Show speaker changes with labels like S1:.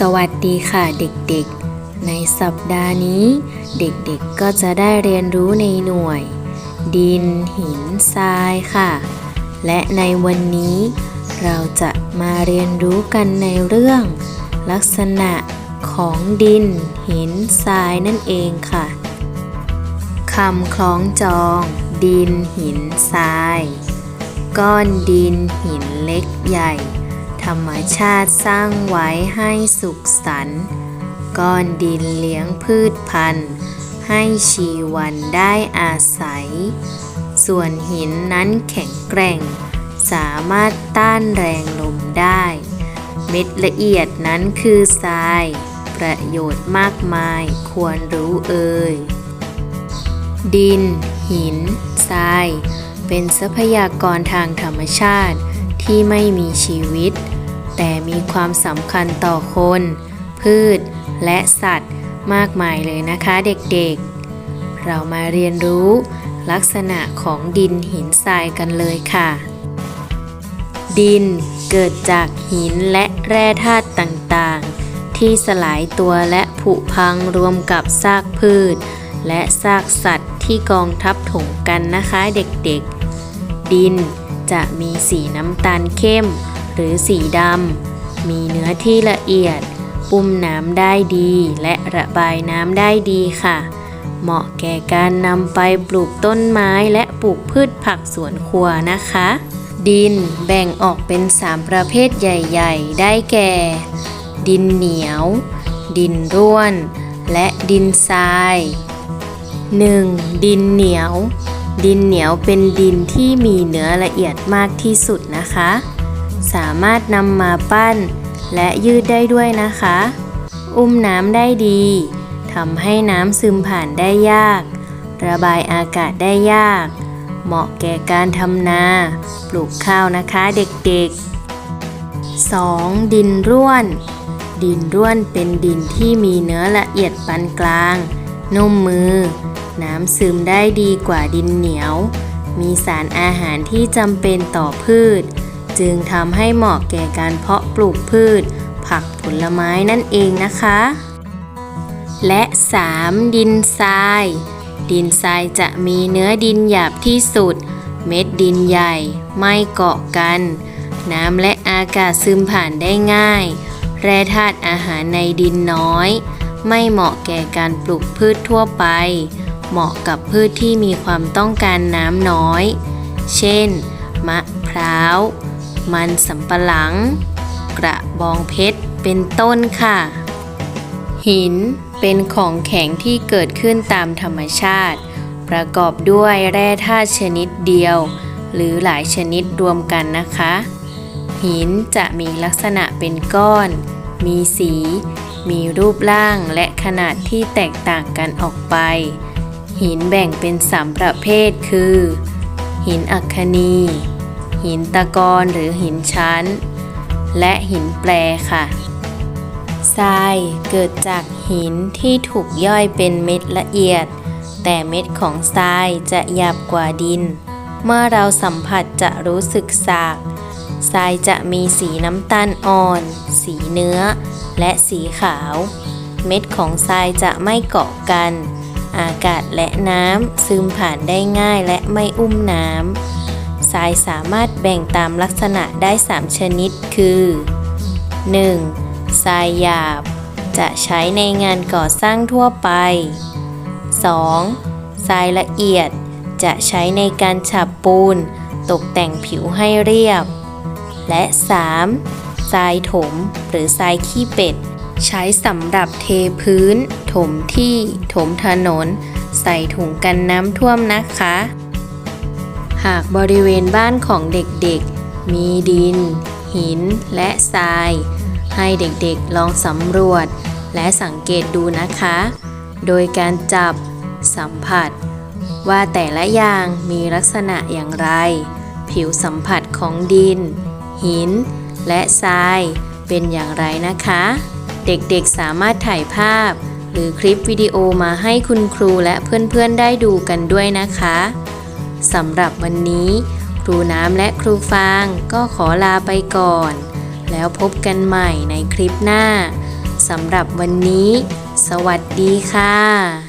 S1: สวัสดีค่ะเด็กๆ ในสัปดาห์นี้ เด็กๆก็จะได้เรียนรู้ในหน่วย ดินหินทรายค่ะ และในวันนี้ เราจะมาเรียนรู้กันในเรื่อง ลักษณะของดิน หินทรายนั่นเองค่ะคำคล้องจอง ดินหินทราย ก้อนดินหินเล็กใหญ่ ธรรมชาติสร้างไว้ให้สุขสันต์ก้อนดินเลี้ยงพืชพันธุ์ ให้ชีวันได้อาศัย ส่วนหินนั้นแข็งแกร่ง สามารถต้านแรงลมได้ เม็ดละเอียดนั้นคือทราย ประโยชน์มากมายควรรู้เอ่ยดิน หิน ทราย เป็นทรัพยากรทางธรรมชาติ ที่ไม่มีชีวิต แต่มีความสำคัญต่อคน พืช และสัตว์มากมายเลยนะคะเด็กๆ เรามาเรียนรู้ลักษณะของดินหินทรายกันเลยค่ะ ดินเกิดจากหินและแร่ธาตุต่างๆ ที่สลายตัวและผุพังรวมกับซากพืช และซากสัตว์ที่กองทับถมกันนะคะเด็กๆ ดิน จะมีสีน้ำตาลเข้ม หรือสีดำ มีเนื้อที่ละเอียด ปุ่มน้ำได้ดี และระบายน้ำได้ดีค่ะ เหมาะแก่การนำไปปลูกต้นไม้และปลูกพืชผักสวนครัวนะคะ ดินแบ่งออกเป็น 3 ประเภทใหญ่ ๆ ได้แก่ ดินเหนียว ดินร่วน และดินทราย 1. ดินเหนียว ดินเหนียวเป็นดินที่มีเนื้อละเอียดมากที่สุดนะคะ สามารถนำมาปั้นและยืดได้ด้วยนะคะ อุ้มน้ำได้ดีทำให้น้ำซึมผ่านได้ยาก ระบายอากาศได้ยาก เหมาะแก่การทำนา ปลูกข้าวนะคะเด็กๆ 2. ดินร่วน ดินร่วนเป็นดินที่มีเนื้อละเอียดปานกลาง นุ่มมือ น้ำซึมได้ดีกว่าดินเหนียว มีสารอาหารที่จำเป็นต่อพืช จึงทำให้เหมาะแก่การเพาะปลูกพืช ผักผลไม้นั่นเองนะคะ และ 3. ดินทราย ดินทรายจะมีเนื้อดินหยาบที่สุด เม็ดดินใหญ่ ไม่เกาะกัน น้ำและอากาศซึมผ่านได้ง่าย แร่ธาตุอาหารในดินน้อยไม่เหมาะแก่การปลูกพืชทั่วไป เหมาะกับพืชที่มีความต้องการน้ำน้อย เช่น มะพร้าว มันสำปะหลัง กระบองเพชร เป็นต้นค่ะ หินเป็นของแข็งที่เกิดขึ้นตามธรรมชาติ ประกอบด้วยแร่ธาตุชนิดเดียว หรือหลายชนิดรวมกันนะคะ หินจะมีลักษณะเป็นก้อน มีสี มีรูปร่างและขนาดที่แตกต่างกันออกไป หินแบ่งเป็นสามประเภทคือ หินอัคคนี หินตะกอนหรือหินชั้น และหินแปรค่ะทรายเกิดจากหินที่ถูกย่อยเป็นเม็ดละเอียด แต่เม็ดของทรายจะหยาบกว่าดิน เมื่อเราสัมผัสจะรู้สึกสากทรายจะมีสีน้ำตาลอ่อน สีเนื้อ และสีขาว เม็ดของทรายจะไม่เกาะกัน อากาศและน้ำซึมผ่านได้ง่ายและไม่อุ้มน้ำทรายสามารถแบ่งตามลักษณะได้ 3 ชนิดคือ 1. ทรายหยาบ จะใช้ในงานก่อสร้างทั่วไป 2. ทรายละเอียด จะใช้ในการฉาบปูน ตกแต่งผิวให้เรียบ และ 3. ทรายถมหรือทรายขี้เป็ด ใช้สำหรับเทพื้น ถมที่ ถมถนน ใส่ถุงกันน้ำท่วมนะคะ หากบริเวณบ้านของเด็กๆ มีดิน หิน และทราย ให้เด็กๆลองสำรวจ และสังเกตดูนะคะ โดยการจับ สัมผัส ว่าแต่ละอย่างมีลักษณะอย่างไร ผิวสัมผัสของดิน หิน และทรายเป็นอย่างไรนะคะ เด็กๆสามารถถ่ายภาพ หรือคลิปวิดีโอมาให้คุณครูและเพื่อนๆได้ดูกันด้วยนะคะสำหรับวันนี้ ครูน้ำและครูฟางก็ขอลาไปก่อน แล้วพบกันใหม่ในคลิปหน้าสำหรับวันนี้ สวัสดีค่ะ